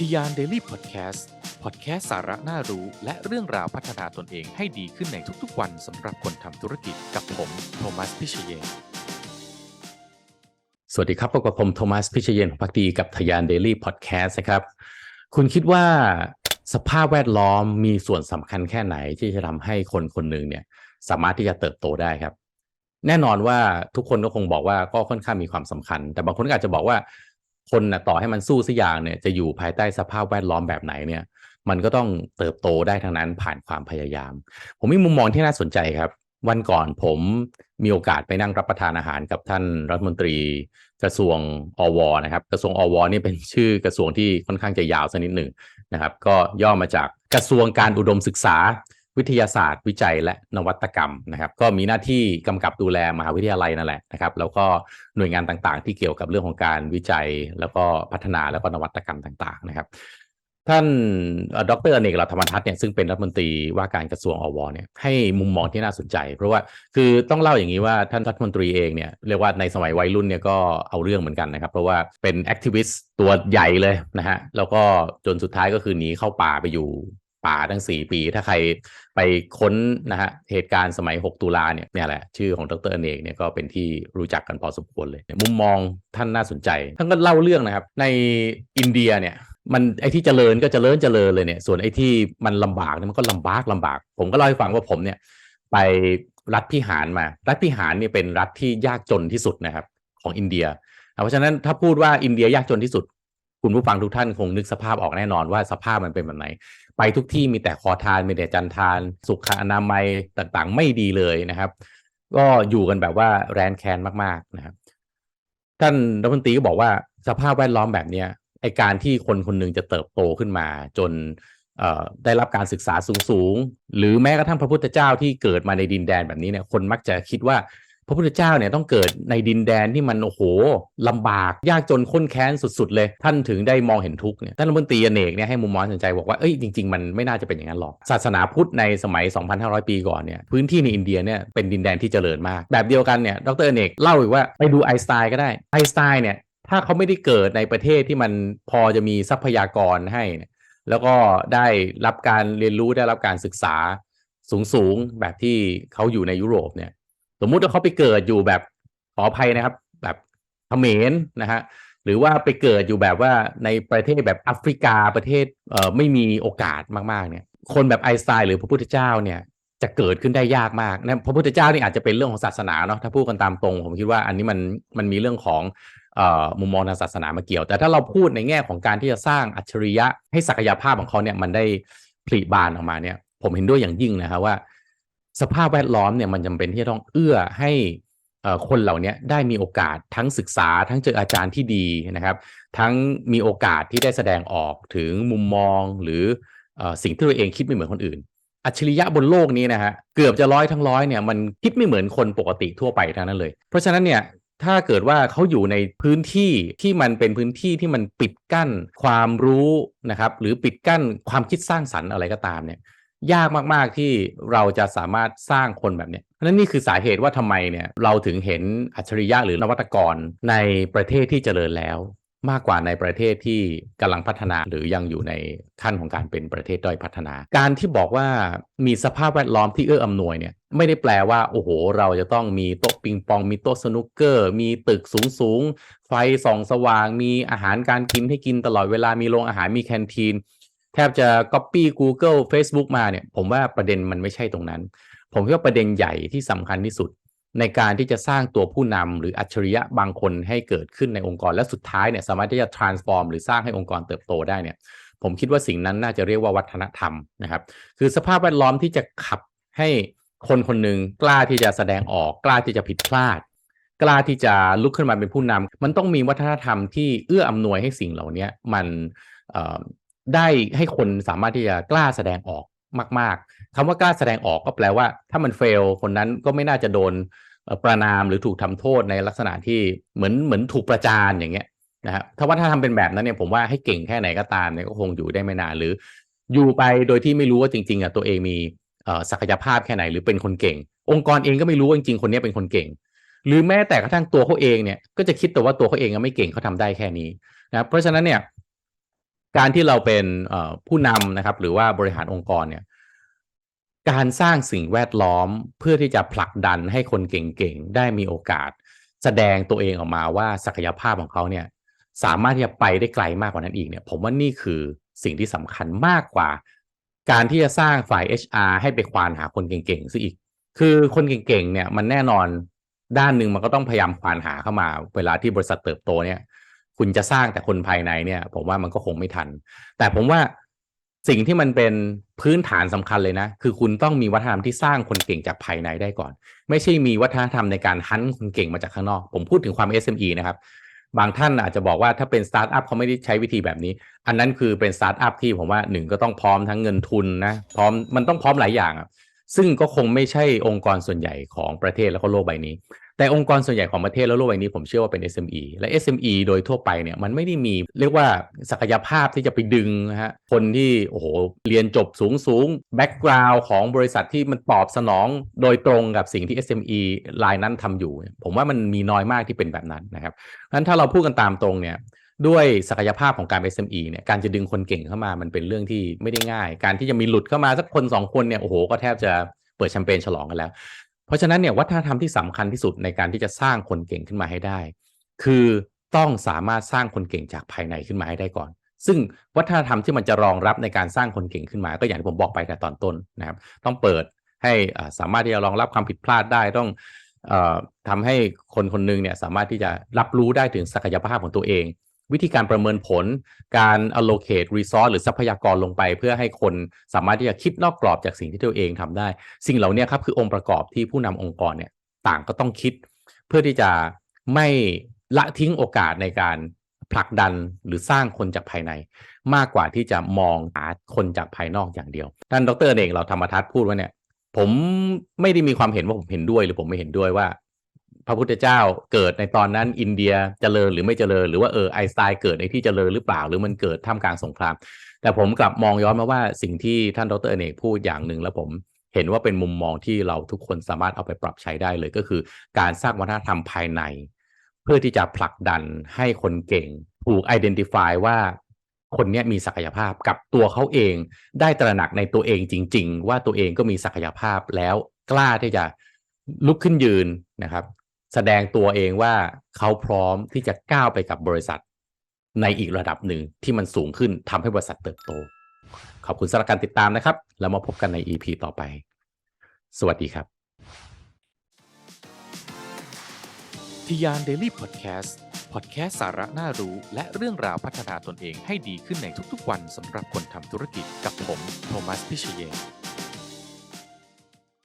ทียานเดลี่พอดแคสต์พอดแคสต์สาระน่ารู้และเรื่องราวพัฒนาตนเองให้ดีขึ้นในทุกๆ วันสำหรับคนทำธุรกิจกับผมโทมัสพิเชยนสวัสดีครับพบกับผมโทมัสพิเชยนของพักดีกับทยานเดลี่พอดแคสต์นะครับ คุณคิดว่าสภาพแวดล้อมมีส่วนสำคัญแค่ไหนที่จะทำให้คนคนหนึ่งเนี่ยสามารถที่จะเติบโตได้ครับ แน่นอนว่าทุกคนก็คงบอกว่าก็ค่อนข้างมีความสำคัญ แต่บางคนก็อาจจะบอกว่า คนนะต่อให้มันสู้สักอย่างเนี่ยจะอยู่ภายใต้สภาพแวดล้อมแบบไหนเนี่ย มันก็ต้องเติบโตได้ทั้งนั้นผ่านความพยายาม ผมมีมุมมองที่น่าสนใจครับ วันก่อนผมมีโอกาสไปนั่งรับประทานอาหารกับท่านรัฐมนตรีกระทรวงอวนะครับ กระทรวงอวนี่เป็นชื่อกระทรวงที่ค่อนข้างจะยาวสักนิดหนึ่งนะครับ ก็ย่อมาจากกระทรวงการอุดมศึกษา วิทยาศาสตร์ วิจัยและนวัตกรรมนะครับ ก็มีหน้าที่กำกับดูแลมหาวิทยาลัยนั่นแหละนะครับ แล้วก็หน่วยงานต่างๆ ที่เกี่ยวกับเรื่องของการวิจัยแล้วก็พัฒนาแล้วก็นวัตกรรมต่างๆ นะครับ ท่านดรอเนกรัฐธรรมทัศน์เนี่ยซึ่งเป็นรัฐมนตรีว่าการกระทรวงอวเนี่ยให้มุมมองที่น่าสนใจ เพราะว่าคือต้องเล่าอย่างนี้ว่าท่านรัฐมนตรีเองเนี่ยเรียกว่าในสมัยวัยรุ่นเนี่ยก็เอาเรื่องเหมือนกันนะครับ เพราะว่าเป็นแอคทิวิสต์ตัวใหญ่เลยนะฮะแล้วก็จนสุดท้ายก็คือหนีเข้าป่าไปอยู่ ป่าทั้ง 4 ปี ถ้าใครไปค้นนะฮะเหตุการณ์สมัย 6 ตุลาเนี่ยเนี่ยแหละชื่อของดรเนกเนี่ยก็เป็นที่รู้จักกันพอสมควรเลย มุมมองท่านน่าสนใจ ท่านก็เล่าเรื่องนะครับ ในอินเดียเนี่ยมันไอ้ที่เจริญก็เจริญเจริญเลยเนี่ย ส่วนไอ้ที่มันลำบากเนี่ยมันก็ลำบากลำบาก ผมก็เล่าให้ฟังว่าผมเนี่ยไปรัฐพิหารมา รัฐพิหารเนี่ยเป็นรัฐที่ยากจนที่สุดนะครับของอินเดีย เพราะฉะนั้นถ้าพูดว่าอินเดียยากจนที่สุด คุณผู้ฟังทุกท่านคงนึกสภาพออกแน่นอนว่าสภาพมันเป็นแบบไหน ไปทุกที่มีแต่ขอทานมีแต่จันทาน สุขอนามัยต่างๆ ไม่ดีเลยนะครับ ก็อยู่กันแบบว่าแรนแคนมากๆนะครับ ท่านรัฐมนตรีก็บอกว่าสภาพแวดล้อมแบบเนี้ยไอการที่คนคนหนึ่งจะเติบโตขึ้นมา จนได้รับการศึกษาสูงๆ หรือแม้กระทั่งพระพุทธเจ้าที่เกิดมาในดินแดนแบบนี้เนี่ยคนมักจะคิดว่า พระพุทธเจ้าเนี่ยต้องเกิดในดินแดนที่มันโอ้โหลำบาก ยากจนข้นแค้นสุด ๆ เลย ท่านถึงได้มองเห็นทุกเนี่ยท่านรัฐมนตรีอเนกเนี่ยให้มุมมองสนใจบอกว่าเอ้ยจริง ๆ มันไม่น่าจะเป็นอย่างนั้นหรอก ศาสนาพุทธในสมัย 2,500 ปีก่อนเนี่ยพื้นที่ในอินเดียเนี่ยเป็นดินแดนที่เจริญมาก แบบเดียวกันเนี่ยดรอเนกเล่าอีกว่าไปดูไอน์สไตน์ก็ได้ไอน์สไตน์เนี่ยถ้าเขาไม่ได้เกิดในประเทศที่มันพอจะมีทรัพยากรให้ แล้วก็ได้รับการเรียนรู้ได้รับการศึกษาสูงๆแบบที่เขาอยู่ในยุโรปเนี่ย สมมุติว่าเขาไปเกิดอยู่แบบขออภัยนะครับ แบบเขมรนะฮะหรือว่าไปเกิดอยู่แบบว่าในประเทศแบบแอฟริกาประเทศเอ่อไม่มีโอกาสมากๆเนี่ย คนแบบไอสไตน์หรือพระพุทธเจ้าเนี่ยจะเกิดขึ้นได้ยากมากนะพระพุทธเจ้านี่อาจจะเป็นเรื่องของศาสนาเนาะถ้าพูดกันตามตรงผมคิดว่าอันนี้มันมันมีเรื่องของมุมมองทางศาสนามาเกี่ยว แต่ถ้าเราพูดในแง่ของการที่จะสร้างอัจฉริยะให้ศักยภาพของเขาเนี่ยมันได้ผลิบานออกมาเนี่ย ผมเห็นด้วยอย่างยิ่งนะครับว่า สภาพแวดล้อมเนี่ยมันจำเป็นที่จะต้องเอื้อให้คนเหล่านี้ได้มีโอกาสทั้งศึกษา ทั้งเจออาจารย์ที่ดีนะครับ ทั้งมีโอกาสที่ได้แสดงออกถึงมุมมองหรือสิ่งที่ตัวเองคิดไม่เหมือนคนอื่น อัจฉริยะบนโลกนี้นะฮะเกือบจะร้อยทั้งร้อยเนี่ยมันคิดไม่เหมือนคนปกติทั่วไปทั้งนั้นเลย เพราะฉะนั้นเนี่ยถ้าเกิดว่าเขาอยู่ในพื้นที่ที่มันเป็นพื้นที่ที่มันปิดกั้นความรู้นะครับหรือปิดกั้นความคิดสร้างสรรค์อะไรก็ตามเนี่ย ยากมาก ๆ ที่เราจะสามารถสร้างคนแบบนี้เพราะนั้นนี่คือสาเหตุว่าทำไมเนี่ยเราถึงเห็นอัจฉริยะหรือนวัตกรในประเทศที่เจริญแล้วมากกว่าในประเทศที่กำลังพัฒนาหรือยังอยู่ในขั้นของการเป็นประเทศด้อยพัฒนา การที่บอกว่ามีสภาพแวดล้อมที่เอื้ออำนวยเนี่ยไม่ได้แปลว่าโอ้โห เราจะต้องมีโต๊ะปิงปอง มีโต๊ะสนุกเกอร์ มีตึกสูงสูงไฟส่องสว่าง มีอาหารการกินให้กินตลอดเวลามีโรงอาหารมีแคนทีน แทบจะ Copy Google Facebook มาเนี่ย ผมว่าประเด็นมันไม่ใช่ตรงนั้น ผมคิดว่าประเด็นใหญ่ที่สำคัญที่สุด ในการที่จะสร้างตัวผู้นำหรืออัจฉริยะบางคนให้เกิดขึ้นในองค์กรและสุดท้ายเนี่ยสามารถที่จะ transform หรือสร้างให้องค์กรเติบโตได้เนี่ย ผมคิดว่าสิ่งนั้นน่าจะเรียกว่าวัฒนธรรมนะครับ คือสภาพแวดล้อมที่จะขับให้คนคนหนึ่งกล้าที่จะแสดงออกกล้าที่จะผิดพลาด กล้าที่จะลุกขึ้นมาเป็นผู้นำมันต้องมีวัฒนธรรมที่เอื้ออำนวยให้สิ่งเหล่านี้มัน ได้ให้คนสามารถที่จะกล้าแสดงออกมาก ๆคำว่ากล้าแสดงออกก็แปลว่า ถ้ามันเฟลคนนั้นก็ไม่น่าจะโดนประนามหรือถูกทำโทษในลักษณะที่เหมือนเหมือนถูกประจานอย่างเงี้ยนะครับถ้าว่าถ้าทำเป็นแบบนั้นเนี่ยผมว่าให้เก่งแค่ไหนก็ตามเนี่ยก็คงอยู่ได้ไม่นานหรือ อยู่ไปโดยที่ไม่รู้ว่าจริง ๆอะตัวเองมีศักยภาพแค่ไหนหรือเป็นคนเก่ง องค์กรเองก็ไม่รู้ว่าจริงๆคนนี้เป็นคนเก่ง หรือแม้แต่กระทั่งตัวเขาเองเนี่ยก็จะคิดแต่ว่าตัวเขาเองไม่เก่งเขาทำได้แค่นี้นะเพราะฉะนั้นเนี่ย การที่เราเป็นผู้นำนะครับ หรือว่าบริหารองค์กรเนี่ย การสร้างสิ่งแวดล้อมเพื่อที่จะผลักดันให้คนเก่งๆ ได้มีโอกาส แสดงตัวเองออกมาว่าศักยภาพของเขาเนี่ย สามารถที่จะไปได้ไกลมากกว่านั้นอีกเนี่ย ผมว่านี่คือสิ่งที่สำคัญมากกว่า การที่จะสร้างฝ่าย HR ให้ไปควานหาคนเก่งๆซะอีก คือคนเก่งๆเนี่ยมันแน่นอนด้านหนึ่งมันก็ต้องพยายามควานหาเข้ามา เวลาที่บริษัทเติบโตเนี่ย คุณจะสร้างแต่คนภายในเนี่ย ผมว่ามันก็คงไม่ทัน แต่ผมว่าสิ่งที่มันเป็นพื้นฐานสำคัญเลยนะ คือคุณต้องมีวัฒนธรรมที่สร้างคนเก่งจากภายในได้ก่อน ไม่ใช่มีวัฒนธรรมในการฮันคนเก่งมาจากข้างนอก ผมพูดถึงความ SME นะครับ บางท่านอาจจะบอกว่าถ้าเป็นสตาร์ทอัพเขาไม่ได้ใช้วิธีแบบนี้ อันนั้นคือเป็นสตาร์ทอัพที่ผมว่าหนึ่งก็ต้องพร้อมทั้งเงินทุนนะพร้อมมันต้องพร้อมหลายอย่างอะ ซึ่งก็คงไม่ใช่องค์กรส่วนใหญ่ของประเทศแล้วก็โลกใบนี้ แต่องค์กรส่วนใหญ่ของประเทศและโลกใบนี้ผมเชื่อว่าเป็น SME และ SME โดยทั่วไปเนี่ยมันไม่ได้มีเรียกว่าศักยภาพที่จะไปดึงนะฮะคนที่โอ้โหเรียนจบสูงสูงแบ็กกราวน์ของบริษัทที่มันตอบสนองโดยตรงกับสิ่งที่ SME รายนั้นทำอยู่ ผมว่ามันมีน้อยมากที่เป็นแบบนั้นนะครับเพราะฉะนั้นถ้าเราพูดกันตามตรงเนี่ย ด้วยศักยภาพของการเป็น SME เนี่ยการจะดึงคนเก่งเข้ามามันเป็นเรื่องที่ไม่ได้ง่าย การที่จะมีหลุดเข้ามาสักคนสองคนเนี่ยโอ้โหก็แทบจะเปิดแชมเปญฉลองกันแล้ว เพราะฉะนั้นเนี่ยวัฒนธรรมที่สำคัญที่สุดในการที่จะสร้างคนเก่งขึ้นมาให้ได้ คือต้องสามารถสร้างคนเก่งจากภายในขึ้นมาให้ได้ก่อน ซึ่งวัฒนธรรมที่มันจะรองรับในการสร้างคนเก่งขึ้นมา ก็อย่างที่ผมบอกไปแต่ตอนต้นนะครับต้องเปิดให้สามารถที่จะรองรับความผิดพลาดได้ต้องอ่อทำให้คนคนหนึงเนี่ยสามารถที่จะรับรู้ได้ถึงศักยภาพของตัวเอง วิธีการประเมินผล การ allocate resource หรือทรัพยากรลงไป เพื่อให้คนสามารถที่จะคิดนอกกรอบจากสิ่งที่ตัวเองทำได้ สิ่งเหล่านี้ครับคือองค์ประกอบที่ผู้นำองค์กรเนี่ยต่างก็ต้องคิด เพื่อที่จะไม่ละทิ้งโอกาสในการผลักดันหรือสร้างคนจากภายใน มากกว่าที่จะมองหาคนจากภายนอกอย่างเดียวท่านดรเองเราธรรมทัศน์พูดว่าเนี่ยผมไม่ได้มีความเห็นว่าผมเห็นด้วยหรือผมไม่เห็นด้วยว่า พระพุทธเจ้าเกิดในตอนนั้นอินเดียเจริญหรือไม่เจริญ หรือว่าเออไอสไตน์เกิดในที่เจริญหรือเปล่า หรือมันเกิดท่ามกลางสงคราม แต่ผมกลับมองย้อนมาว่าสิ่งที่ท่านดรอเนกพูดอย่างหนึ่งแล้วผมเห็นว่าเป็นมุมมองที่เราทุกคนสามารถเอาไปปรับใช้ได้เลยก็คือ การสร้างวัฒนธรรมภายใน เพื่อที่จะผลักดันให้คนเก่งถูก identify ว่าคนนี้มีศักยภาพกับตัวเขาเองได้ตระหนักในตัวเองจริง ๆ ว่าตัวเองก็มีศักยภาพแล้วกล้าที่จะลุกขึ้นยืนนะครับ แสดงตัวเองว่าเขาพร้อมที่จะก้าวไปกับบริษัท ในอีกระดับหนึ่งที่มันสูงขึ้นทำให้บริษัทเติบโต ขอบคุณสำหรับการติดตามนะครับ แล้วมาพบกันใน EP ต่อไป สวัสดีครับทยานเดลี่พอดแคสต์พอดแคสต์สาระน่ารู้ และเรื่องราวพัฒนาตนเองให้ดีขึ้นในทุกๆวันสำหรับคนทำธุรกิจกับผม โทมัส พิเชย